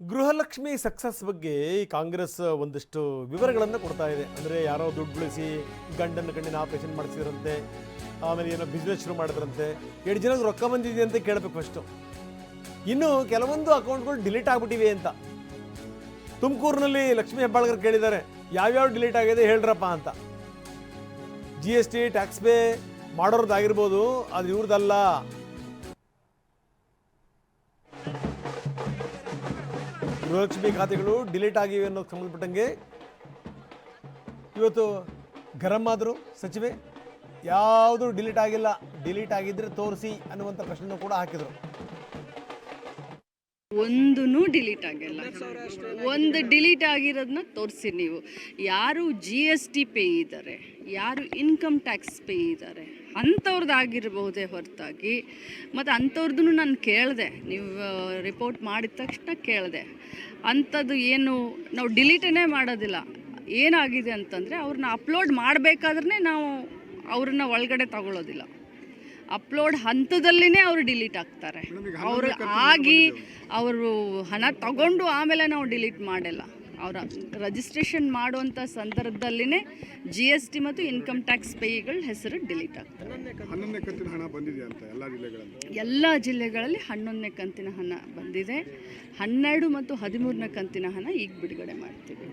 Gruhalakshmi success ಬಗ್ಗೆ ಈ ಕಾಂಗ್ರೆಸ್ ಒಂದಿಷ್ಟು ವಿವರಗಳನ್ನು ಕೊಡ್ತಾ ಇದೆ. ಅಂದರೆ ಯಾರೋ ದುಡ್ಡು ಬಳಸಿ ಗಂಡನ ಗಂಡಿನ ಆಪರೇಷನ್ ಮಾಡಿಸಿದ್ರಂತೆ, ಆಮೇಲೆ ಏನೋ ಬಿಸ್ನೆಸ್ ಶುರು ಮಾಡಿದ್ರಂತೆ ಎರಡು ಜನಕ್ಕೆ ರೊಕ್ಕ ಬಂದಿದೆ ಅಂತ ಕೇಳಬೇಕು ಫಸ್ಟು ಇನ್ನು ಕೆಲವೊಂದು ಅಕೌಂಟ್ಗಳು ಡಿಲೀಟ್ ಆಗ್ಬಿಟ್ಟಿವೆ ಅಂತ. ತುಮಕೂರಿನಲ್ಲಿ ಲಕ್ಷ್ಮೀ ಹೆಬ್ಬಾಳ್ಕರ್ ಕೇಳಿದ್ದಾರೆ ಯಾವ್ಯಾವ ಡಿಲೀಟ್ ಆಗಿದೆ ಹೇಳ್ರಪ್ಪ ಅಂತ. G S T tax pay ಮಾಡೋರ್ದಾಗಿರ್ಬೋದು ಅದು ಇವ್ರದ್ದಲ್ಲ ಗೃಹಲಕ್ಷ್ಮಿ ಖಾತೆಗಳು ಡಿಲೀಟ್ ಆಗಿವೆ ಅನ್ನೋದು ಸಂಬಂಧಪಟ್ಟಂಗೆ ಇವತ್ತು ಗರಂ ಆದರು ಸಚಿವೆ, ಯಾವುದು ಡಿಲೀಟ್ ಆಗಿಲ್ಲ, ಡಿಲೀಟ್ ಆಗಿದ್ರೆ ತೋರಿಸಿ ಅನ್ನುವಂಥ ಪ್ರಶ್ನೆ ಕೂಡ ಹಾಕಿದರು. ಒಂದು ಡಿಲೀಟ್ ಆಗಿಲ್ಲ. ಒಂದು ಡಿಲೀಟ್ ಆಗಿರೋದನ್ನ ತೋರಿಸಿ ನೀವು. ಯಾರು ಜಿ ಎಸ್ ಟಿ ಪೇ ಇದ್ದಾರೆ, ಯಾರು ಇನ್ಕಮ್ ಟ್ಯಾಕ್ಸ್ ಪೇ ಇದ್ದಾರೆ ಅಂಥವ್ರದ್ದು ಆಗಿರಬಹುದೇ ಹೊರತಾಗಿ. ಮತ್ತು ಅಂಥವ್ರದ್ದು ನಾನು ಕೇಳಿದೆ. ನೀವು ರಿಪೋರ್ಟ್ ಮಾಡಿದ ತಕ್ಷಣ ಕೇಳಿದೆ. ಅಂಥದ್ದು ಏನು ನಾವು ಡಿಲೀಟೇ ಮಾಡೋದಿಲ್ಲ. ಏನಾಗಿದೆ ಅಂತಂದರೆ ಅವ್ರನ್ನ ಅಪ್ಲೋಡ್ ಮಾಡಬೇಕಾದ್ರೆ ನಾವು ಅವ್ರನ್ನ ಒಳಗಡೆ ತಗೊಳ್ಳೋದಿಲ್ಲ ಅಪ್ಲೋಡ್ ಹಂತದಲ್ಲಿನೇ ಅವರು ಡಿಲೀಟ್ ಆಗ್ತಾರೆ. ಅವರು ಆಗಿ ಅವರು. ಹಣ ತಗೊಂಡು ಆಮೇಲೆ ನಾವು ಡಿಲೀಟ್ ಮಾಡಿಲ್ಲ. ಅವರ ರಿಜಿಸ್ಟ್ರೇಷನ್ ಮಾಡುವಂಥ ಸಂದರ್ಭದಲ್ಲಿನೇ ಜಿ ಎಸ್ ಟಿ ಮತ್ತು ಇನ್ಕಮ್ ಟ್ಯಾಕ್ಸ್ ಪೇಗಳ ಹೆಸರು ಡಿಲೀಟ್ ಆಗ್ತದೆ ಹನ್ನೊಂದನೇ ಕಂತಿನ ಹಣ ಬಂದಿದೆ ಅಂತ ಎಲ್ಲ ಜಿಲ್ಲೆಗಳಲ್ಲಿ? ಎಲ್ಲ ಜಿಲ್ಲೆಗಳಲ್ಲಿ ಹನ್ನೊಂದನೇ ಕಂತಿನ ಹಣ ಬಂದಿದೆ. ಹನ್ನೆರಡು ಮತ್ತು ಹದಿಮೂರನೇ ಕಂತಿನ ಹಣ ಈಗ ಬಿಡುಗಡೆ ಮಾಡ್ತೀವಿ.